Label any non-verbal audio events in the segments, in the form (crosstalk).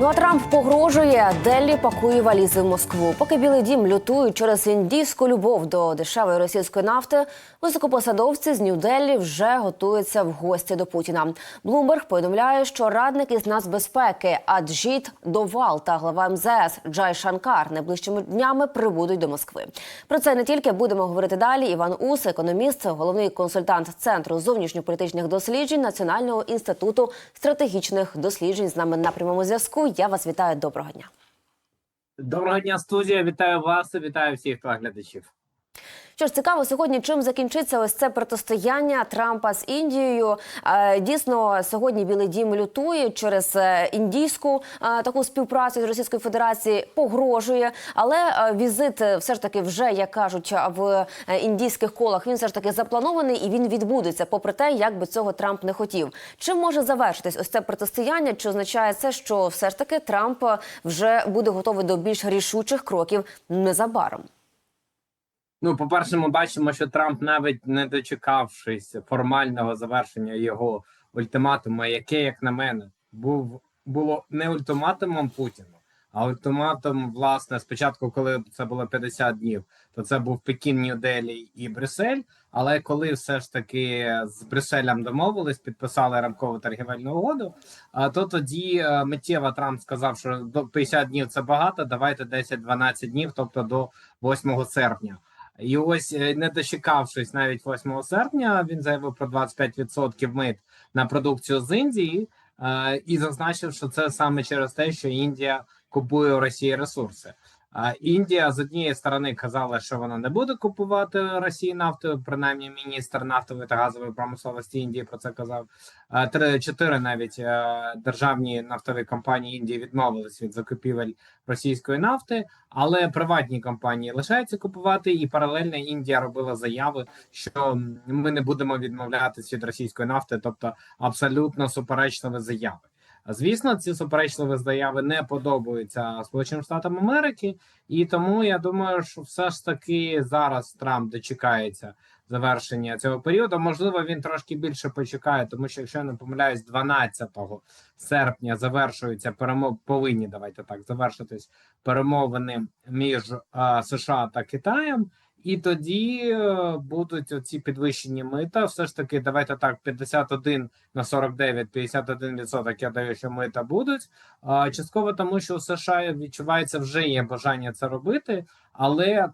Ну а Трамп погрожує Деллі пакує валізи в Москву. Поки Білий Дім лютують через індійську любов до дешевої російської нафти, високопосадовці з Нью-Деллі вже готуються в гості до Путіна. Блумберг повідомляє, що радник із нацбезпеки Аджіт Довал та глава МЗС Джай Шанкар найближчими днями прибудуть до Москви. Про це не тільки будемо говорити далі. Іван Ус, економіст, головний консультант центру зовнішньополітичних досліджень Національного інституту стратегічних досліджень з нами на прямому зв'язку. Я вас вітаю. Доброго дня. Доброго дня, студія. Вітаю вас, вітаю всіх телеглядачів. Що ж цікаво, сьогодні чим закінчиться ось це протистояння Трампа з Індією. Е, Дійсно, сьогодні Білий Дім лютує через е, індійську е, таку співпрацю з Російською Федерацією погрожує. Але візит все ж таки вже як кажуть в індійських колах. Він все ж таки запланований і він відбудеться, попри те, як би цього Трамп не хотів. Чим може завершитись ось це протистояння? Чи означає це, що все ж таки Трамп вже буде готовий до більш рішучих кроків незабаром? Ну, по-перше, ми бачимо, що Трамп, навіть не дочекавшись формального завершення його ультиматуму, яке, як на мене, був було не ультиматумом Путіну, а ультиматум, власне, спочатку, коли це було 50 днів, то це був Пекін, Нью-Делі і Брюссель. Але коли все ж таки з Брюсселем домовились, підписали рамкову торгівельну угоду, то тоді е, миттєво Трамп сказав, що до 50 днів це багато. Давайте 10-12 днів, тобто до 8 серпня. І ось е, не дочекавшись навіть 8 серпня, він заявив про 25% мит на продукцію з Індії е, і зазначив, що це саме через те, що Індія купує у Росії ресурси. Індія з однієї сторони казала, що вона не буде купувати Росії нафту. Принаймні, міністр нафтової та газової промисловості Індії про це казав. Три чотири навіть е, державні нафтові компанії Індії відмовились від закупівель російської нафти, але приватні компанії лишаються купувати, і паралельно Індія робила заяви, що ми не будемо відмовлятися від російської нафти, тобто абсолютно суперечливі заяви. Звісно, ці суперечливі заяви не подобаються Сполученим Штатам Америки, і тому я думаю, що все ж таки зараз Трамп дочекається завершення цього періоду. Можливо, він трошки більше почекає, тому що якщо я не помиляюсь, 12 серпня завершуються перемов... повинні давайте так завершитись перемовини між а, США та Китаєм. І тоді е, будуть оці підвищені мита. Все ж таки, давайте так: 51 на 49, 51% я даю, що мита будуть. Частково тому, що у США відчувається вже є бажання це робити, але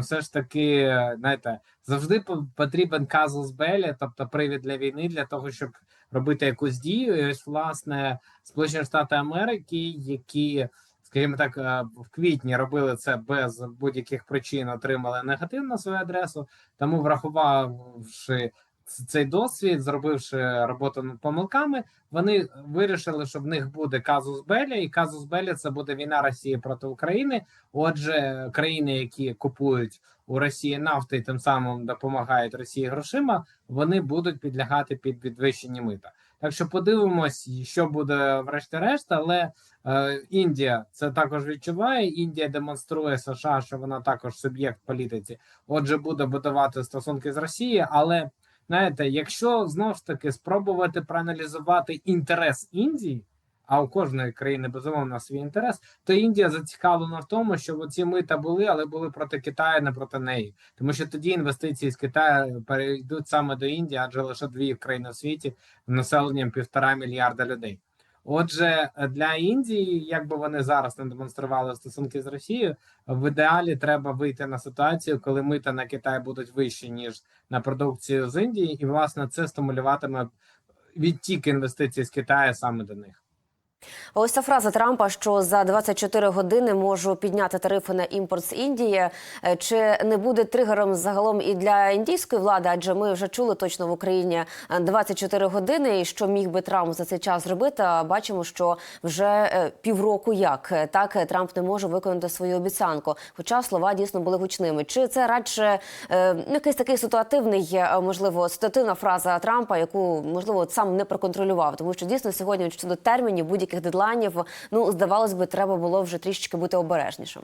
все ж таки, знаєте, завжди по- потрібен казус белі, тобто привід для війни, для того, щоб робити якусь дію. І ось власне Сполучені Штати Америки, які скажімо так, е, в квітні робили це без будь-яких причин, отримали негатив на свою адресу. Тому, врахувавши цей досвід, зробивши роботу над помилками, вони вирішили, що в них буде казус Белі, і казус Белі це буде війна Росії проти України. Отже, країни, які купують у Росії нафти і тим самим допомагають Росії грошима, вони будуть підлягати під підвищені мита. Так що подивимось, що буде врешті-решт, але Е, Індія це також відчуває. Індія демонструє США, що вона також суб'єкт політиці. Отже, буде будувати стосунки з Росією. Але знаєте, якщо знов ж таки спробувати проаналізувати інтерес Індії, а у кожної країни безумовно свій інтерес, то Індія зацікавлена в тому, щоб ці мита були, але були проти Китаю, не проти неї, тому що тоді інвестиції з Китаю перейдуть саме до Індії, адже лише дві країни в світі населенням півтора мільярда людей. Отже, для Індії, як би вони зараз не демонстрували стосунки з Росією, в ідеалі треба вийти на ситуацію, коли мита на Китай будуть вищі ніж на продукцію з Індії, і власне це стимулюватиме відтік інвестицій з Китаю саме до них. Ось ця фраза Трампа, що за 24 години можу підняти тарифи на імпорт з Індії. Е, Чи не буде тригером загалом і для індійської влади? Адже ми вже чули точно в Україні е, 24 години, і що міг би Трамп за цей час зробити. А бачимо, що вже е, півроку як Е, так е, Трамп не може виконати свою обіцянку. Хоча слова дійсно були гучними. Чи це радше е, якийсь такий ситуативний, е, можливо, ситуативна фраза Трампа, яку можливо сам не проконтролював, тому що дійсно сьогодні щодо термінів будь-яких дедлайнів, ну здавалось би, треба було вже трішечки бути обережнішим.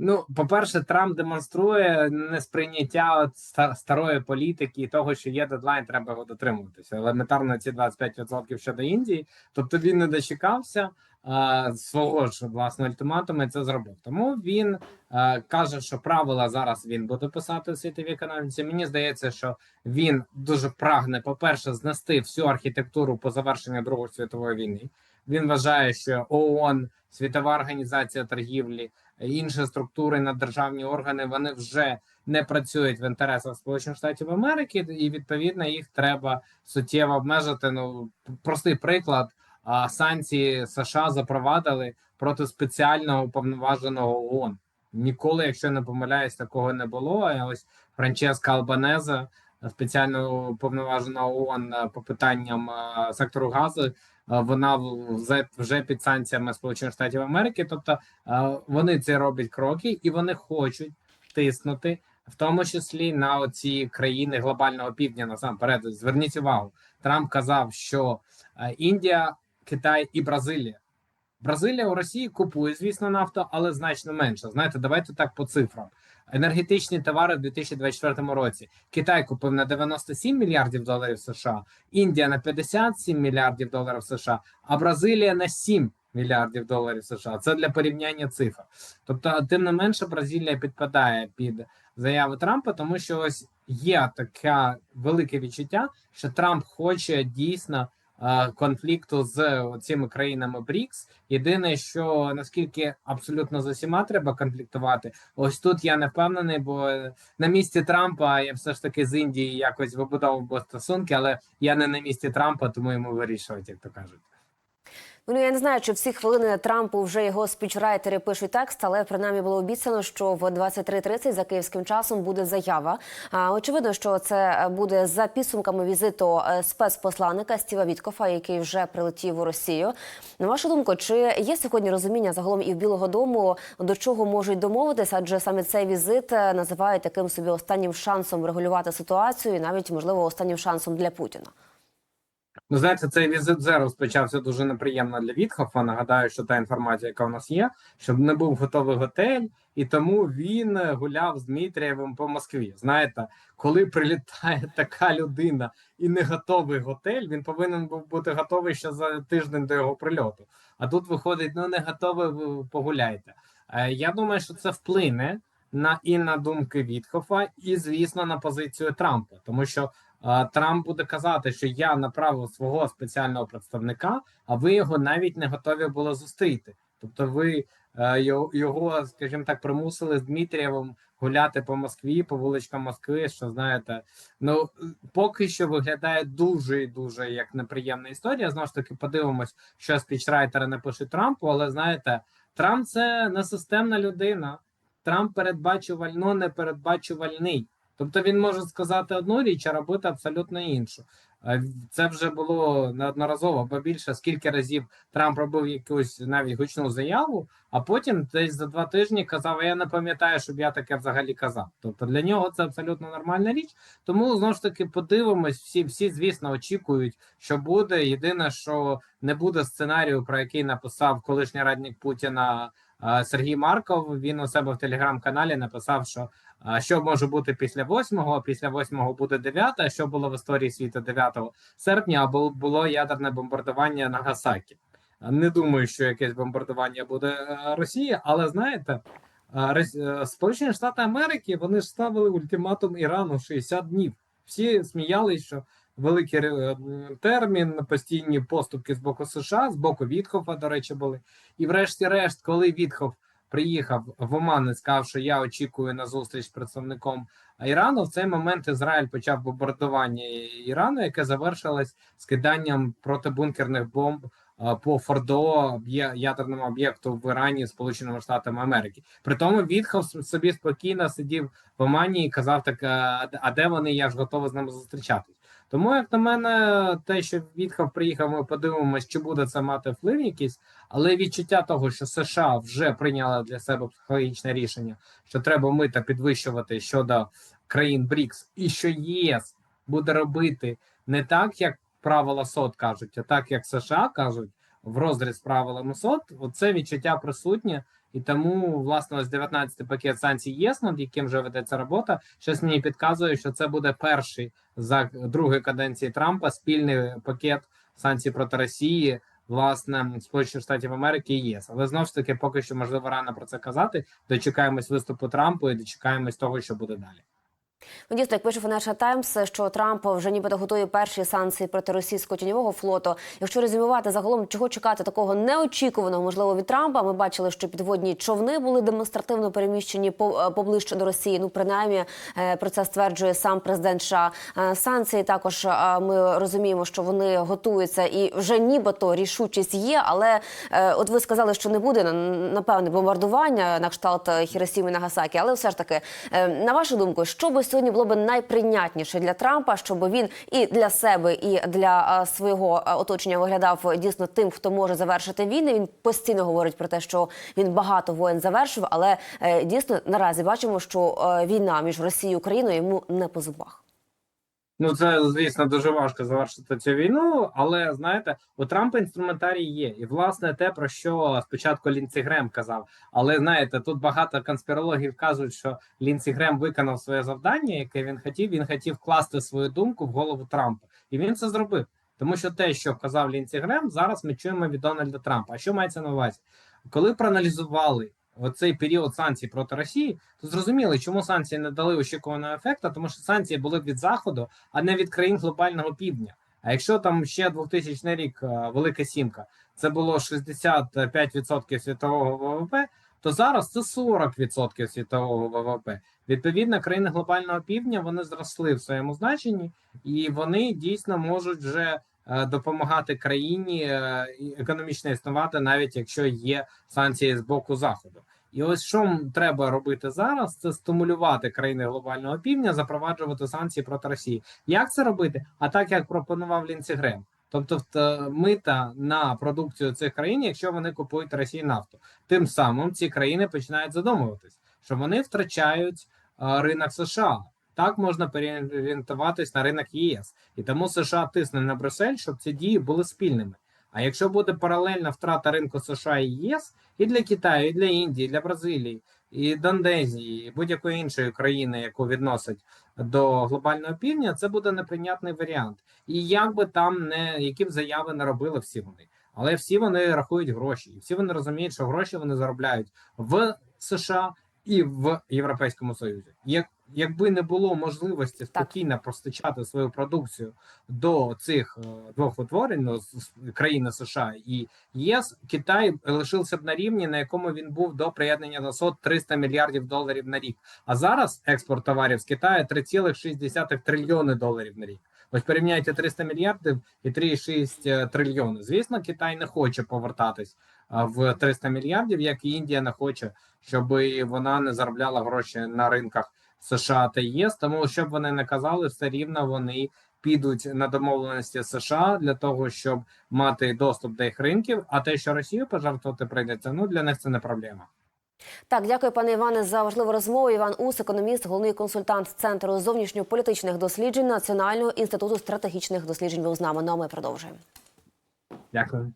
Ну, по-перше, Трамп демонструє несприйняття от ста- старої політики того, що є дедлайн, треба його дотримуватися. Елементарно ці 25% щодо Індії. Тобто він не дочекався а, свого ж власного ультиматуму і це зробив. Тому він а, каже, що правила зараз він буде писати у світовій економіці. Мені здається, що він дуже прагне, по-перше, знести всю архітектуру по завершенню Другої світової війни. Він вважає, що ООН, Світова організація торгівлі інші структури наддержавні органи вони вже не працюють в інтересах Сполучених Штатів Америки, і відповідно їх треба суттєво обмежити. Ну простий приклад: а, санкції США запровадили проти спеціального уповноваженого ООН. Ніколи, якщо не помиляюсь, такого не було. А ось Франческа Албанеза, спеціально уповноваженого ООН е, по питанням е, сектору газу. Вона вже під санкціями Сполучених Штатів Америки, тобто Вони це роблять кроки, і вони хочуть тиснути, в тому числі на оці країни глобального півдня. Насамперед, зверніть увагу. Трамп казав, що Індія, Китай і Бразилія. Бразилія у Росії купує, звісно, нафту, але значно менше. Знаєте, давайте так по цифрам. Енергетичні товари в 2024 році Китай купив на 97 мільярдів доларів США, Індія на 57 мільярдів доларів США, а Бразилія на 7 мільярдів доларів США. Це для порівняння цифр. Тобто, тим не менше, Бразилія підпадає під заяви Трампа, тому що ось є таке велике відчуття, що Трамп хоче дійсно конфлікту з цими країнами БРІКС. Єдине, що наскільки абсолютно з усіма треба конфліктувати, ось тут я не впевнений, бо на місці Трампа я все ж таки з Індії якось вибудовував стосунки, але я не на місці Трампа, тому йому вирішувати, як то кажуть. Ну я не знаю, чи всі хвилини Трампу вже його спічрайтери пишуть текст, але принаймні було обіцяно, що в 23.30 за київським часом буде заява. А очевидно, що це буде за підсумками візиту е, спецпосланника Стіва Віткофа, який вже прилетів у Росію. На вашу думку, чи є сьогодні розуміння загалом і в Білого Дому до чого можуть домовитися? Адже саме цей візит е, називають таким собі останнім шансом регулювати ситуацію, і навіть можливо останнім шансом для Путіна. Ну, знаєте, цей візит Зе розпочався дуже неприємно для Вітхофа. Нагадаю, що та інформація, яка у нас є, щоб не був готовий готель, і тому він гуляв з Дмитрієвим по Москві. Знаєте, коли прилітає (laughs) така людина і не готовий готель, він повинен був бути готовий ще за тиждень до його прильоту. А тут виходить: ну не готовий, ви погуляйте. Е, Я думаю, що це вплине на і на думки Вітхофа, і звісно на позицію Трампа, тому що. Трамп буде казати, що я направив свого спеціального представника, а ви його навіть не готові були зустріти. Тобто, ви е, його- скажімо так, примусили з Дмитрієвим гуляти по Москві, по вуличкам Москви. Що знаєте, ну поки що виглядає дуже і дуже як неприємна історія. Знову ж таки, подивимось, що спічрайтери напишуть Трампу. Але знаєте, Трамп це не системна людина. Трамп передбачувально непередбачувальний. Тобто він може сказати одну річ, а робити абсолютно іншу. Це вже було неодноразово, бо більше скільки разів Трамп робив якусь навіть гучну заяву, а потім десь за два тижні казав: «А я не пам'ятаю, щоб я таке взагалі казав. Тобто для нього це абсолютно нормальна річ. Тому знову ж таки подивимось. Всі, всі, звісно, очікують, що буде. Єдине, що не буде сценарію, про який написав колишній радник Путіна. Сергій Марков він у себе в телеграм-каналі написав, що що може бути після 8-го, після 8-го буде 9, а що було в історії світу 9 серпня, або було ядерне бомбардування Нагасакі. Не думаю, що якесь бомбардування буде е, Росії, але знаєте, е, е, Сполучені Штати Америки вони ж ставили ультиматум Ірану 60 днів. Всі сміялись, що великий термін, постійні поступки з боку США, з боку Вітхофа, до речі, були. І врешті-решт, коли Вітхоф приїхав в Оман і сказав, що я очікую на зустріч з представником Ірану. В цей момент Ізраїль почав бомбардування Ірану, яке завершилось скиданням протибункерних бомб по Фордо ядерному об'єкту в Ірані Сполученими Штатами Америки. При тому Вітхов собі спокійно сидів в Омані і казав: так а де вони? Я ж готовий з ними зустрічатись. Тому, як на мене, те, що Вітхов приїхав, ми подивимось, чи буде це мати вплив якийсь, але відчуття того, що США вже прийняли для себе психологічне рішення, що треба мита підвищувати щодо країн БРІКС, і що ЄС буде робити не так, як правила СОД кажуть, а так як США кажуть в розріз правилами СОД. Оце відчуття присутнє, І тому, власне, ось 19 пакет санкцій ЄС, над яким вже ведеться робота. Щось мені підказує, що це буде перший за другої каденції Трампа спільний пакет санкцій проти Росії, власне, Сполучених Штатів Америки і ЄС. Але знову ж таки, поки що можливо рано про це казати. Дочекаємось виступу Трампу і дочекаємось того, що буде далі. Ну, дійсно, як пише Financial Times, що Трамп вже нібито готує перші санкції проти російського тіньового флоту. Якщо резюмувати загалом, чого чекати такого неочікуваного, можливо, від Трампа, ми бачили, що підводні човни були демонстративно переміщені е, поближче до Росії. Ну, принаймні, е, про це стверджує сам президент США. Е, Санкції також ми розуміємо, що вони готуються і вже нібито рішучість є. Але от ви сказали, що не буде напевне бомбардування на кшталт Хіросіми Нагасакі. Але все ж таки, на вашу думку, що би сьогодні було б найприйнятніше для Трампа, щоб він і для себе, і для е, свого е, оточення виглядав дійсно тим, хто може завершити війни. Він постійно говорить про те, що він багато воєн завершив, але е, дійсно наразі бачимо, що е, війна між Росією і Україною йому не по зубах. Ну, це звісно дуже важко завершити цю війну, але знаєте, у Трампа інструментарій є, і власне те про що спочатку Лінці Грем казав. Але знаєте, тут багато конспірологів кажуть, що Лінці Грем виконав своє завдання, яке він хотів. Він хотів вкласти свою думку в голову Трампа, і він це зробив. Тому що те, що казав Лінці Грем, зараз ми чуємо від Дональда Трампа. А що мається на увазі? Коли проаналізували оцей період санкцій проти Росії, то зрозуміли, чому санкції не дали очікуваного ефекту, тому що санкції були від заходу, а не від країн глобального півдня. А якщо там ще 2000 рік е, велика сімка, це було 65% світового ВВП, то зараз це 40% світового ВВП. Відповідно, країни глобального півдня вони зросли в своєму значенні, і вони дійсно можуть вже е, допомагати країні е, економічно існувати, навіть якщо є санкції з боку заходу. І ось що треба робити зараз, це стимулювати країни глобального півдня, запроваджувати санкції проти Росії. Як це робити? А так як пропонував Лінці Грем. Тобто мита на продукцію цих країн, якщо вони купують Росії нафту, тим самим ці країни починають задумуватись, що вони втрачають ринок США. Так можна переорієнтуватись на ринок ЄС, і тому США тисне на Брюссель, щоб ці дії були спільними. А якщо буде паралельна втрата ринку США і ЄС і для Китаю, і для Індії, і для Бразилії, і до Індонезії, і будь-якої іншої країни, яку відносять до глобального півдня, це буде неприйнятний варіант. І як би там не які б заяви не робили всі вони, але всі вони рахують гроші, і всі вони розуміють, що гроші вони заробляють в США і в Європейському Союзі. Як якби не було можливості спокійно постачати свою продукцію до цих е, двох утворень ну, країни США і єс, Китай лишився б на рівні, на якому він був до приєднання до СОТ 300 мільярдів доларів на рік. А зараз експорт товарів з Китаю 3,6 трильйони доларів на рік. Ось порівняйте 300 мільярдів і 3,6 трильйони. Звісно, Китай не хоче повертатись в 300 мільярдів, як і Індія не хоче, щоб вона не заробляла гроші на ринках США та ЄС. Тому щоб вони не казали, все рівно вони підуть на домовленості США для того, щоб мати доступ до їх ринків. А те, що Росію пожертвувати прийдеться, ну для них це не проблема. Так, дякую, пане Іване, за важливу розмову. Іван Ус, економіст, головний консультант Центру зовнішньополітичних досліджень Національного інституту стратегічних досліджень. Був з нами. Ну а ми продовжуємо. Дякую.